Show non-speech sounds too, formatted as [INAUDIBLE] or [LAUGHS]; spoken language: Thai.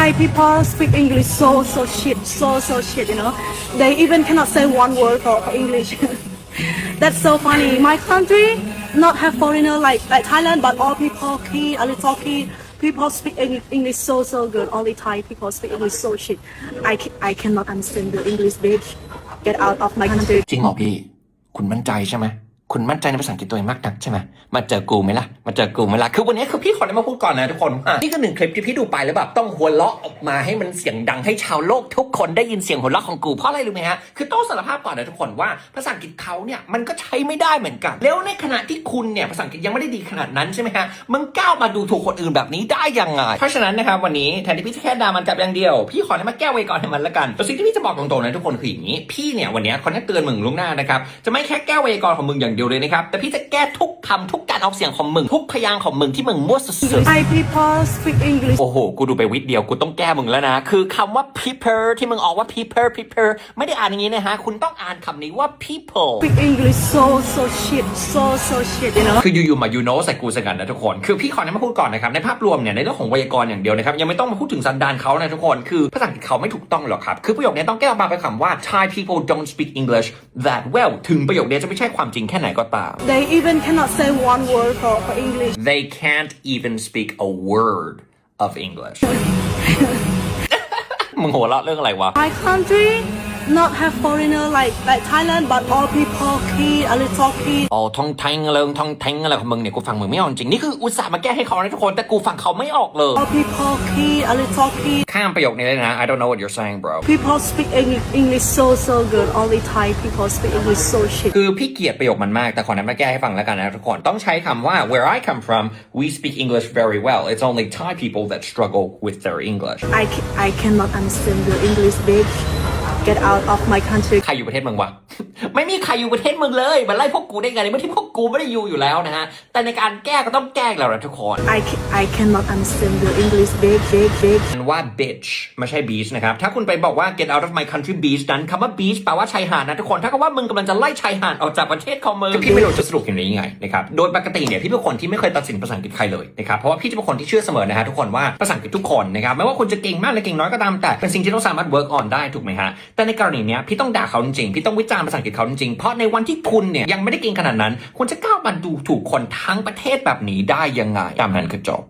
Thai people speak English so so shit, so so shit. You know, they even cannot say one word for, for English. [LAUGHS] That's so funny. My country not have foreigner like like Thailand, but all people key, a little key. People speak Eng- English so so good. Only Thai people speak English so shit. I ca- I cannot understand the English, bitch. Get out of my country. จริงเหรอพี่ คุณมั่นใจใช่ไหม คุณมั่นใจในภาษาอังกฤษตัวเองมากนักใช่ไหมมาเจอกูไหมล่ะ มาเจอกูไหมล่ะ คือวันนี้คือพี่ขอได้มาพูดก่อนนะทุกคนอะนี่คือหนึ่งคลิปที่พี่ดูไปแล้วแบบต้องหัวเราะออกมาให้มันเสียงดังให้ชาวโลกทุกคนได้ยินเสียงหัวเราะของกูเพราะอะไรรู้ไหมฮะ คือต้องสารภาพก่อนนะทุกคนว่าภาษาอังกฤษเขาเนี่ยมันก็ใช้ไม่ได้เหมือนกัน แล้วในขณะที่คุณเนี่ยภาษาอังกฤษยังไม่ได้ดีขนาดนั้นใช่ไหมฮะ มึงก้าวมาดูถูกคนอื่นแบบนี้ได้ยังไง เพราะฉะนั้นนะครับวันนี้แทนที่พี่จะแค่ด่ามันกลับอย่างเดียว พี่ขอได้มาแก้ไว้ก่อนให้มันละกันแต่สิ่งที่พี่จะบอกตรงๆนะทุกคนคืออย่างนี้พี่เนี่ยวันนี้ขอแค่เตือนมึงล่วงหน้านะครับจะไม่แค่แก้ไวยากรณ์ของมึงอย่างเดียวเลยนะครับ แต่พี่จะแก้ทุกคำทุกการออกเสียงของมึง ทุกพยางค์ของมึงที่มึงมั่วสุด Thai people speak English ๆโอ้โห กูดูไปวิดเดียว กูต้องแก้มึงแล้วนะ คือคำว่า people ที่มึงออกว่า people people ไม่ได้อ่านอย่างนี้นะฮะ คุณต้องอ่านคำนี้ว่า people speak English so so shit, so so shit. You know. คืออยู่ๆมา you know ใส่กูใส่กันนะทุกคน คือพี่ขอแนะมาพูดก่อนนะครับ ในภาพรวมเนี่ย ในเรื่องของไวยากรณ์อย่างเดียวนะครับ ยังไม่ต้องมาพูดถึงสันดานเขานะทุกคน คือภาษาอังกฤษเขาไม่ถูกต้องหรอกครับ คือประโยคนี้ต้องแก้ออกมาเป็นคำว่า Thai people don't speak English that well ถึงประโยคนี้จะไม่ใช่ความจริงแค่ไหน ก็ตาม They even cannot say one word for, for English. they can't even speak a word of English [LAUGHS] [LAUGHS] มึงหัวเราะเรื่องอะไรวะ My country not have foreigner like like Thailand, but all people key, a little key. อ๋อท่องแทงเลิงท่องแทงอะไรของมึงเนี่ยกูฟังมึงไม่ออกจริง นี่คืออุตส่าห์มาแก้ให้เขานะทุกคน แต่กูฟังเขาไม่ออกเลย All people key, a little key. ข้ามประโยคนี้เลยนะ I don't know what you're saying bro People speak Eng- English so so good. Only Thai people speak English so shit. คือพี่เกลียดประโยคมันมาก แต่ขอนั้นมาแก้ให้ฟังแล้วกันนะทุกคน ต้องใช้คำว่า where I come from we speak English very well it's only Thai people that struggle with their English I ca- I cannot understand the English, bitch. Get out of my country. ใครอยู่ประเทศมึงวะ ไม่มีใครอยู่ประเทศมึงเลยมาไล่พวกกูได้ไงในเมื่อที่พวกกูไม่ได้อยู่อยู่แล้วนะฮะ แต่ในการแก้ก็ต้องแก้แล้วนะทุกคน I ca- I cannot understand the English, bitch, bitch, bitch. มันว่า bitch ไม่ใช่ beach นะครับ ถ้าคุณไปบอกว่า get out of my country beach นั้นคำว่า beach แปลว่าชายหาดนะทุกคน ถ้ากับว่ามึงกำลังจะไล่ชายหาดออกจากประเทศของมึงพี่ไม่รู้จะสรุปอย่างนี้ยังไงนะครับ โดยปกติเนี่ยพี่เป็นคนที่ไม่เคยตัดสินภาษาอังกฤษใครเลยนะครับ เพราะว่าพี่จะเป็นคนที่เชื่อเสมอนะฮะทุกคนว่าภาษาอังกฤษทุกคนนะครับ ไม่ว่าคุณจะเก่งมากหรือเก่งน้อยก็ตามแต่เป็นสิ่งที่เราสามารถ work on ได้ถูกไหมฮะ แต่ในกรณีเนี้ยพี่ต้องด่าเขาจริงๆพี่ต้องวิจารณ์ภาษาอังกฤษเขาจริงๆ เพราะในวันที่คุณเนี่ยยังไม่ได้กินขนาดนั้น คุณจะก้าวมาดูถูกคนทั้งประเทศแบบนี้ได้ยังไงตามนั้นคือจบ